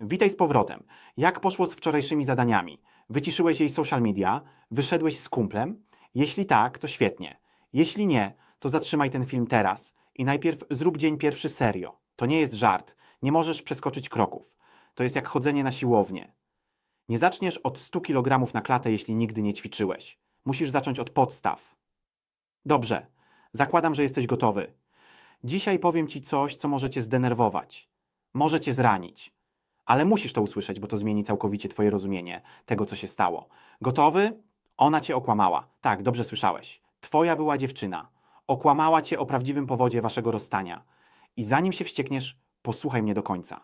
Witaj z powrotem. Jak poszło z wczorajszymi zadaniami? Wyciszyłeś jej social media? Wyszedłeś z kumplem? Jeśli tak, to świetnie. Jeśli nie, to zatrzymaj ten film teraz i najpierw zrób dzień pierwszy serio. To nie jest żart. Nie możesz przeskoczyć kroków. To jest jak chodzenie na siłownię. Nie zaczniesz od 100 kg na klatę, jeśli nigdy nie ćwiczyłeś. Musisz zacząć od podstaw. Dobrze. Zakładam, że jesteś gotowy. Dzisiaj powiem ci coś, co może cię zdenerwować. Może cię zranić. Ale musisz to usłyszeć, bo to zmieni całkowicie twoje rozumienie tego, co się stało. Gotowy? Ona cię okłamała. Tak, dobrze słyszałeś. Twoja była dziewczyna. Okłamała cię o prawdziwym powodzie waszego rozstania. I zanim się wściekniesz, posłuchaj mnie do końca.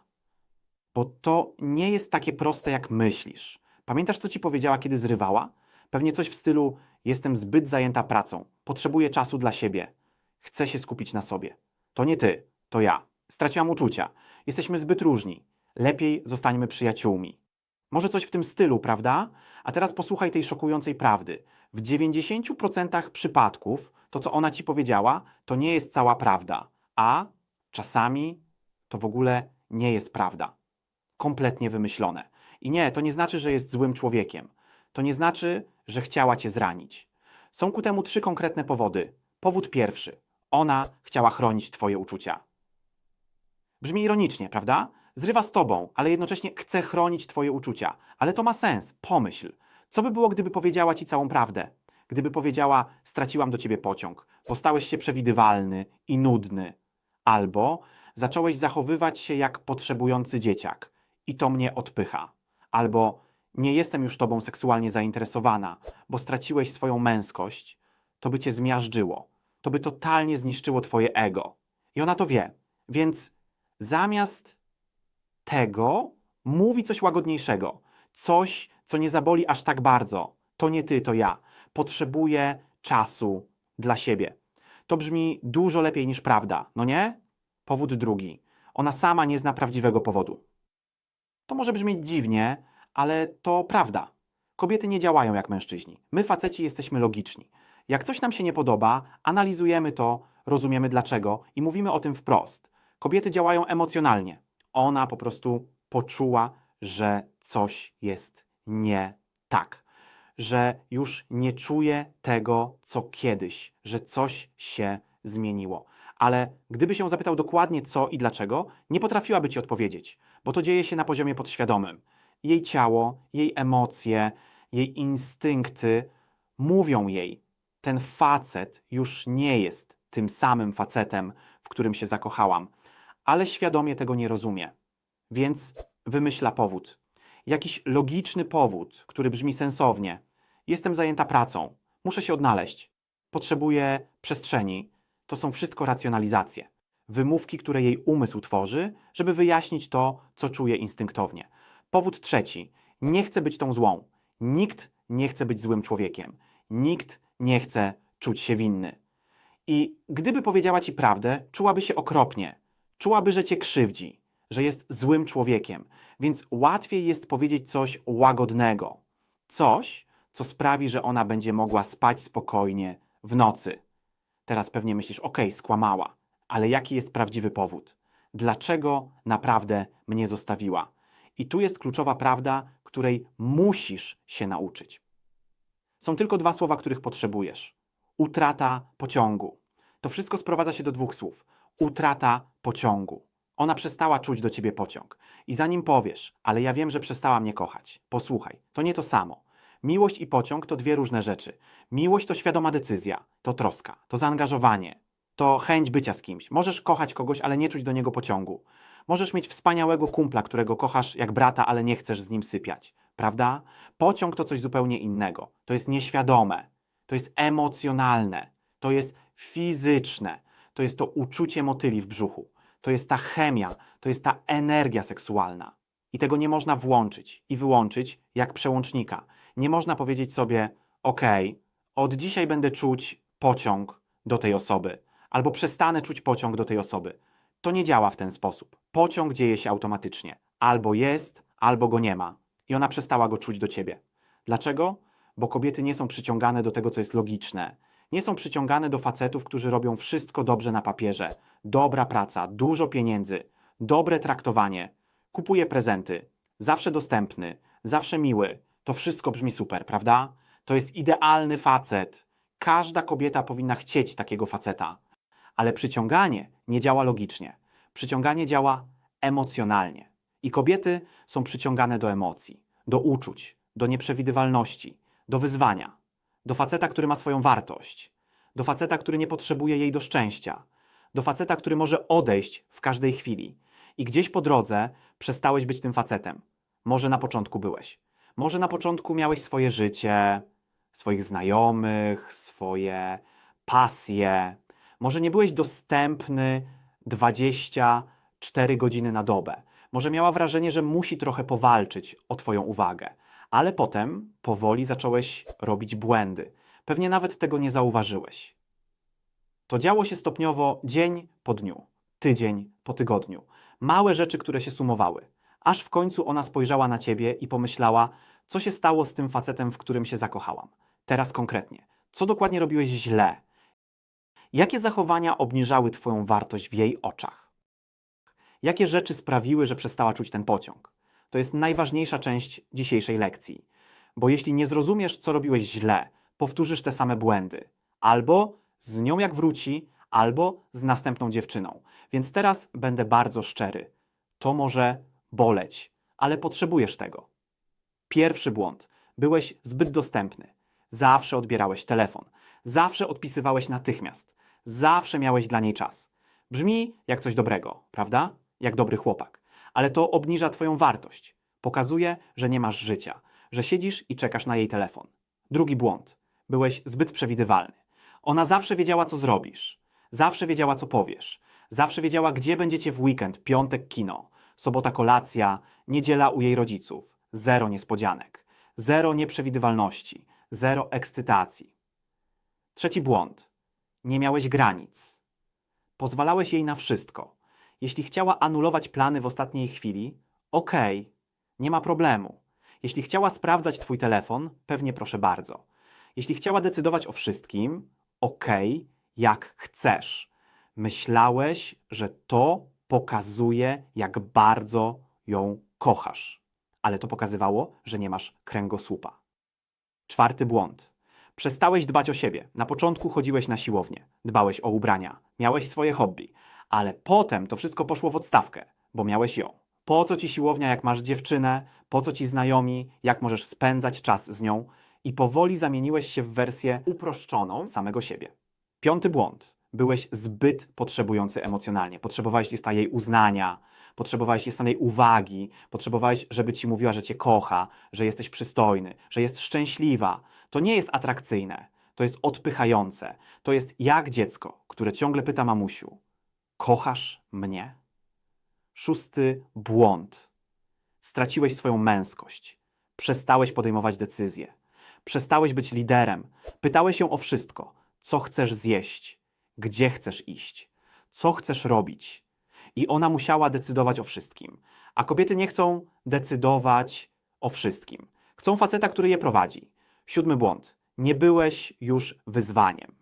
Bo to nie jest takie proste, jak myślisz. Pamiętasz, co ci powiedziała, kiedy zrywała? Pewnie coś w stylu: Jestem zbyt zajęta pracą, potrzebuję czasu dla siebie, chcę się skupić na sobie. To nie ty, to ja. Straciłam uczucia. Jesteśmy zbyt różni. Lepiej zostańmy przyjaciółmi. Może coś w tym stylu, prawda? A teraz posłuchaj tej szokującej prawdy. W 90% przypadków to, co ona ci powiedziała, to nie jest cała prawda, a czasami to w ogóle nie jest prawda. Kompletnie wymyślone. I nie, to nie znaczy, że jest złym człowiekiem. To nie znaczy, że chciała cię zranić. Są ku temu trzy konkretne powody. Powód pierwszy. Ona chciała chronić twoje uczucia. Brzmi ironicznie, prawda? Zrywa z tobą, ale jednocześnie chce chronić twoje uczucia. Ale to ma sens. Pomyśl. Co by było, gdyby powiedziała ci całą prawdę? Gdyby powiedziała, straciłam do ciebie pociąg, bo stałeś się przewidywalny i nudny. Albo zacząłeś zachowywać się jak potrzebujący dzieciak i to mnie odpycha. Albo nie jestem już tobą seksualnie zainteresowana, bo straciłeś swoją męskość, to by cię zmiażdżyło. To by totalnie zniszczyło twoje ego. I ona to wie. Więc zamiast tego mówi coś łagodniejszego. Coś, co nie zaboli aż tak bardzo. To nie ty, to ja. Potrzebuję czasu dla siebie. To brzmi dużo lepiej niż prawda, no nie? Powód drugi. Ona sama nie zna prawdziwego powodu. To może brzmieć dziwnie, ale to prawda. Kobiety nie działają jak mężczyźni. My, faceci, jesteśmy logiczni. Jak coś nam się nie podoba, analizujemy to, rozumiemy dlaczego i mówimy o tym wprost. Kobiety działają emocjonalnie. Ona po prostu poczuła, że coś jest nie tak. Że już nie czuje tego, co kiedyś, że coś się zmieniło. Ale gdyby się zapytał dokładnie co i dlaczego, nie potrafiłaby ci odpowiedzieć, bo to dzieje się na poziomie podświadomym. Jej ciało, jej emocje, jej instynkty mówią jej, ten facet już nie jest tym samym facetem, w którym się zakochałam, ale świadomie tego nie rozumie. Więc wymyśla powód. Jakiś logiczny powód, który brzmi sensownie. Jestem zajęta pracą, muszę się odnaleźć, potrzebuję przestrzeni. To są wszystko racjonalizacje. Wymówki, które jej umysł tworzy, żeby wyjaśnić to, co czuje instynktownie. Powód trzeci. Nie chcę być tą złą. Nikt nie chce być złym człowiekiem. Nikt nie chce czuć się winny. I gdyby powiedziała ci prawdę, czułaby się okropnie. Czułaby, że cię krzywdzi, że jest złym człowiekiem. Więc łatwiej jest powiedzieć coś łagodnego. Coś, co sprawi, że ona będzie mogła spać spokojnie w nocy. Teraz pewnie myślisz, okej, skłamała, ale jaki jest prawdziwy powód? Dlaczego naprawdę mnie zostawiła? I tu jest kluczowa prawda, której musisz się nauczyć. Są tylko dwa słowa, których potrzebujesz: utrata pociągu. To wszystko sprowadza się do dwóch słów: utrata pociągu. Ona przestała czuć do ciebie pociąg. I zanim powiesz, ale ja wiem, że przestała mnie kochać, posłuchaj, to nie to samo. Miłość i pociąg to dwie różne rzeczy. Miłość to świadoma decyzja, to troska, to zaangażowanie, to chęć bycia z kimś. Możesz kochać kogoś, ale nie czuć do niego pociągu. Możesz mieć wspaniałego kumpla, którego kochasz jak brata, ale nie chcesz z nim sypiać. Prawda? Pociąg to coś zupełnie innego. To jest nieświadome, to jest emocjonalne, to jest fizyczne, to jest to uczucie motyli w brzuchu, to jest ta chemia, to jest ta energia seksualna. I tego nie można włączyć i wyłączyć jak przełącznika. Nie można powiedzieć sobie, OK, od dzisiaj będę czuć pociąg do tej osoby, albo przestanę czuć pociąg do tej osoby. To nie działa w ten sposób. Pociąg dzieje się automatycznie. Albo jest, albo go nie ma. I ona przestała go czuć do ciebie. Dlaczego? Bo kobiety nie są przyciągane do tego, co jest logiczne. Nie są przyciągane do facetów, którzy robią wszystko dobrze na papierze. Dobra praca, dużo pieniędzy, dobre traktowanie. kupuje prezenty, zawsze dostępny, zawsze miły. To wszystko brzmi super, prawda? To jest idealny facet. Każda kobieta powinna chcieć takiego faceta. Ale przyciąganie nie działa logicznie. Przyciąganie działa emocjonalnie. I kobiety są przyciągane do emocji, do uczuć, do nieprzewidywalności, do wyzwania, do faceta, który ma swoją wartość, do faceta, który nie potrzebuje jej do szczęścia, do faceta, który może odejść w każdej chwili. I gdzieś po drodze przestałeś być tym facetem. Może na początku byłeś. Może na początku miałeś swoje życie, swoich znajomych, swoje pasje. Może nie byłeś dostępny 24 godziny na dobę. Może miała wrażenie, że musi trochę powalczyć o Twoją uwagę, ale potem powoli zacząłeś robić błędy. Pewnie nawet tego nie zauważyłeś. To działo się stopniowo dzień po dniu, tydzień po tygodniu. Małe rzeczy, które się sumowały. Aż w końcu ona spojrzała na ciebie i pomyślała, co się stało z tym facetem, w którym się zakochałam. Teraz konkretnie. Co dokładnie robiłeś źle? Jakie zachowania obniżały Twoją wartość w jej oczach? Jakie rzeczy sprawiły, że przestała czuć ten pociąg? To jest najważniejsza część dzisiejszej lekcji. Bo jeśli nie zrozumiesz, co robiłeś źle, powtórzysz te same błędy. Albo z nią jak wróci, albo z następną dziewczyną. Więc teraz będę bardzo szczery. To może boleć, ale potrzebujesz tego. Pierwszy błąd. Byłeś zbyt dostępny. Zawsze odbierałeś telefon. Zawsze odpisywałeś natychmiast. Zawsze miałeś dla niej czas. Brzmi jak coś dobrego, prawda? Jak dobry chłopak. Ale to obniża Twoją wartość. Pokazuje, że nie masz życia, że siedzisz i czekasz na jej telefon. Drugi błąd. Byłeś zbyt przewidywalny. Ona zawsze wiedziała, co zrobisz. Zawsze wiedziała, co powiesz. Zawsze wiedziała, gdzie będziecie w weekend, piątek kino, sobota kolacja, niedziela u jej rodziców. Zero niespodzianek. Zero nieprzewidywalności. Zero ekscytacji. Trzeci błąd. Nie miałeś granic. Pozwalałeś jej na wszystko. Jeśli chciała anulować plany w ostatniej chwili, okej, nie ma problemu. Jeśli chciała sprawdzać Twój telefon, pewnie proszę bardzo. Jeśli chciała decydować o wszystkim, okej, jak chcesz. Myślałeś, że to pokazuje, jak bardzo ją kochasz, ale to pokazywało, że nie masz kręgosłupa. Czwarty błąd. Przestałeś dbać o siebie. Na początku chodziłeś na siłownię, dbałeś o ubrania, miałeś swoje hobby, ale potem to wszystko poszło w odstawkę, bo miałeś ją. Po co ci siłownia, jak masz dziewczynę? Po co ci znajomi, jak możesz spędzać czas z nią? I powoli zamieniłeś się w wersję uproszczoną samego siebie. Piąty błąd. Byłeś zbyt potrzebujący emocjonalnie. Potrzebowałeś jest jej uznania, potrzebowałeś jej uwagi, potrzebowałeś, żeby ci mówiła, że cię kocha, że jesteś przystojny, że jest szczęśliwa. To nie jest atrakcyjne, to jest odpychające. To jest jak dziecko, które ciągle pyta mamusiu: Kochasz mnie? Szósty błąd. Straciłeś swoją męskość. Przestałeś podejmować decyzje. Przestałeś być liderem. Pytałeś ją o wszystko. Co chcesz zjeść? Gdzie chcesz iść? Co chcesz robić? I ona musiała decydować o wszystkim. A kobiety nie chcą decydować o wszystkim. Chcą faceta, który je prowadzi. Siódmy błąd. Nie byłeś już wyzwaniem.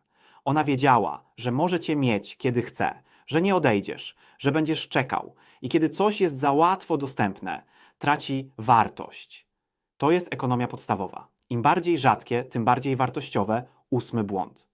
Ona wiedziała, że może cię mieć, kiedy chce, że nie odejdziesz, że będziesz czekał i kiedy coś jest za łatwo dostępne, traci wartość. To jest ekonomia podstawowa. Im bardziej rzadkie, tym bardziej wartościowe. Ósmy błąd.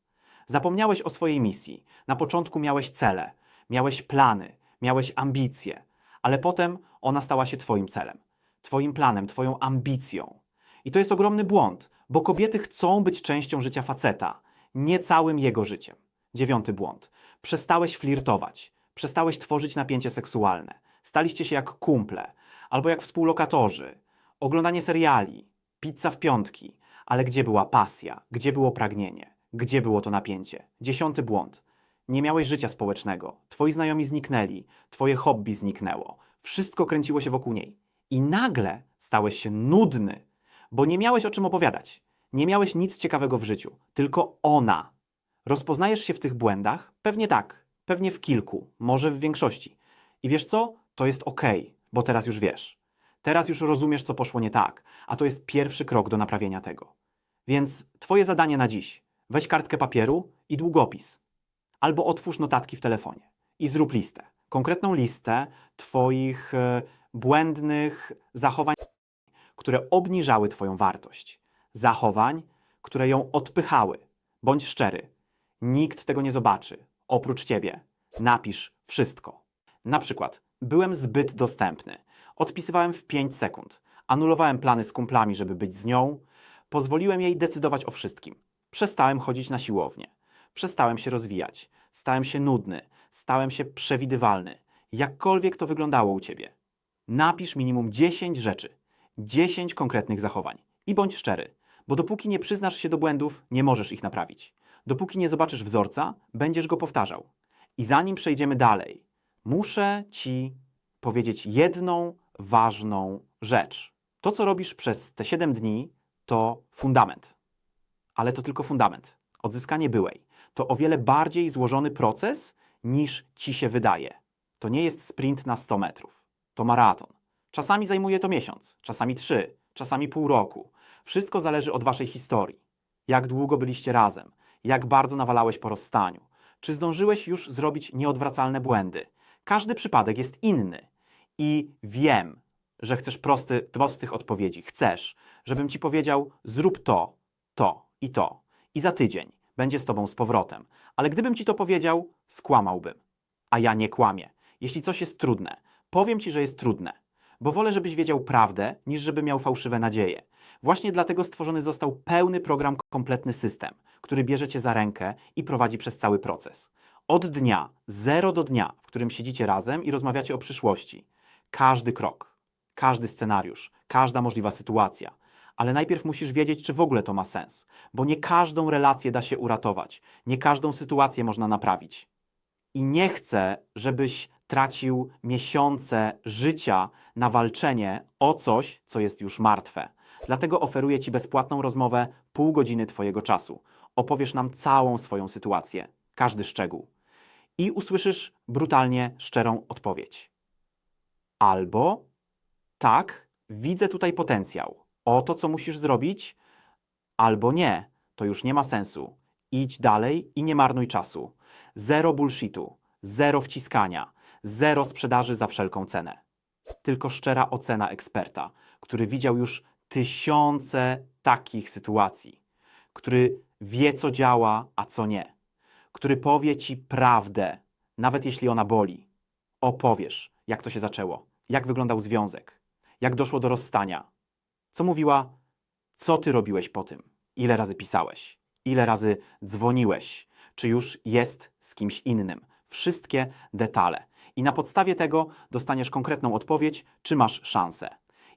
Zapomniałeś o swojej misji. Na początku miałeś cele, miałeś plany, miałeś ambicje, ale potem ona stała się Twoim celem, Twoim planem, Twoją ambicją. I to jest ogromny błąd, bo kobiety chcą być częścią życia faceta, nie całym jego życiem. Dziewiąty błąd. Przestałeś flirtować, przestałeś tworzyć napięcie seksualne, staliście się jak kumple. Albo jak współlokatorzy, oglądanie seriali, pizza w piątki, ale gdzie była pasja, gdzie było pragnienie, gdzie było to napięcie? Dziesiąty błąd. Nie miałeś życia społecznego, twoi znajomi zniknęli, twoje hobby zniknęło, wszystko kręciło się wokół niej. I nagle stałeś się nudny, bo nie miałeś o czym opowiadać. Nie miałeś nic ciekawego w życiu, tylko ona. Rozpoznajesz się w tych błędach? Pewnie tak, pewnie w kilku, może w większości. I wiesz co? To jest ok, bo teraz już wiesz. Teraz już rozumiesz, co poszło nie tak, a to jest pierwszy krok do naprawienia tego. Więc Twoje zadanie na dziś: weź kartkę papieru i długopis, albo otwórz notatki w telefonie i zrób listę. Konkretną listę Twoich e, błędnych zachowań, które obniżały Twoją wartość. Zachowań, które ją odpychały. Bądź szczery. Nikt tego nie zobaczy, oprócz Ciebie. Napisz wszystko. Na przykład, byłem zbyt dostępny. Odpisywałem w 5 sekund. Anulowałem plany z kumplami, żeby być z nią. Pozwoliłem jej decydować o wszystkim. Przestałem chodzić na siłownię. Przestałem się rozwijać. Stałem się nudny. Stałem się przewidywalny. Jakkolwiek to wyglądało u ciebie. Napisz minimum 10 rzeczy. 10 konkretnych zachowań. I bądź szczery, bo dopóki nie przyznasz się do błędów, nie możesz ich naprawić. Dopóki nie zobaczysz wzorca, będziesz go powtarzał. I zanim przejdziemy dalej, muszę ci powiedzieć jedną ważną rzecz. To, co robisz przez te 7 dni, to fundament. Ale to tylko fundament. Odzyskanie byłej to o wiele bardziej złożony proces niż ci się wydaje. To nie jest sprint na 100 metrów. To maraton. Czasami zajmuje to miesiąc, czasami trzy, czasami pół roku. Wszystko zależy od waszej historii. Jak długo byliście razem? Jak bardzo nawalałeś po rozstaniu? Czy zdążyłeś już zrobić nieodwracalne błędy? Każdy przypadek jest inny. I wiem, że chcesz prosty, prostych odpowiedzi. Chcesz, żebym ci powiedział: zrób to, to i to. I za tydzień będzie z tobą z powrotem. Ale gdybym ci to powiedział, skłamałbym. A ja nie kłamię. Jeśli coś jest trudne, powiem ci, że jest trudne, bo wolę, żebyś wiedział prawdę, niż żeby miał fałszywe nadzieje. Właśnie dlatego stworzony został pełny program, kompletny system, który bierze cię za rękę i prowadzi przez cały proces. Od dnia, zero do dnia, w którym siedzicie razem i rozmawiacie o przyszłości. Każdy krok, każdy scenariusz, każda możliwa sytuacja. Ale najpierw musisz wiedzieć, czy w ogóle to ma sens, bo nie każdą relację da się uratować, nie każdą sytuację można naprawić. I nie chcę, żebyś tracił miesiące życia na walczenie o coś, co jest już martwe. Dlatego oferuję Ci bezpłatną rozmowę pół godziny Twojego czasu. Opowiesz nam całą swoją sytuację, każdy szczegół. I usłyszysz brutalnie szczerą odpowiedź. Albo tak, widzę tutaj potencjał. Oto, co musisz zrobić, albo nie, to już nie ma sensu. Idź dalej i nie marnuj czasu. Zero bullshitu, zero wciskania, zero sprzedaży za wszelką cenę. Tylko szczera ocena eksperta, który widział już tysiące takich sytuacji, który wie, co działa, a co nie, który powie ci prawdę, nawet jeśli ona boli. Opowiesz, jak to się zaczęło, jak wyglądał związek, jak doszło do rozstania. Co mówiła, co ty robiłeś po tym, ile razy pisałeś, ile razy dzwoniłeś, czy już jest z kimś innym. Wszystkie detale. I na podstawie tego dostaniesz konkretną odpowiedź, czy masz szansę.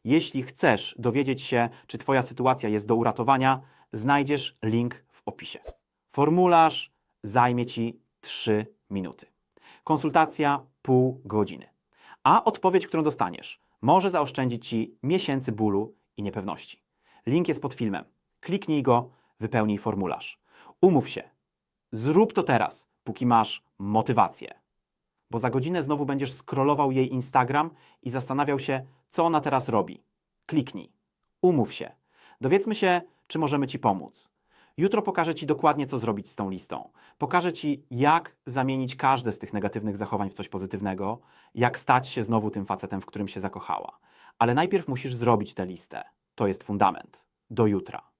Jeśli chcesz dowiedzieć się, czy Twoja sytuacja jest do uratowania, znajdziesz link w opisie. Formularz zajmie Ci 3 minuty. Konsultacja pół godziny. A odpowiedź, którą dostaniesz, może zaoszczędzić Ci miesięcy bólu i niepewności. Link jest pod filmem. Kliknij go, wypełnij formularz. Umów się. Zrób to teraz, póki masz motywację. Bo za godzinę znowu będziesz scrollował jej Instagram i zastanawiał się, co ona teraz robi. Kliknij. Umów się. Dowiedzmy się, czy możemy Ci pomóc. Jutro pokażę Ci dokładnie, co zrobić z tą listą. Pokażę Ci, jak zamienić każde z tych negatywnych zachowań w coś pozytywnego, jak stać się znowu tym facetem, w którym się zakochała. Ale najpierw musisz zrobić tę listę. To jest fundament. Do jutra.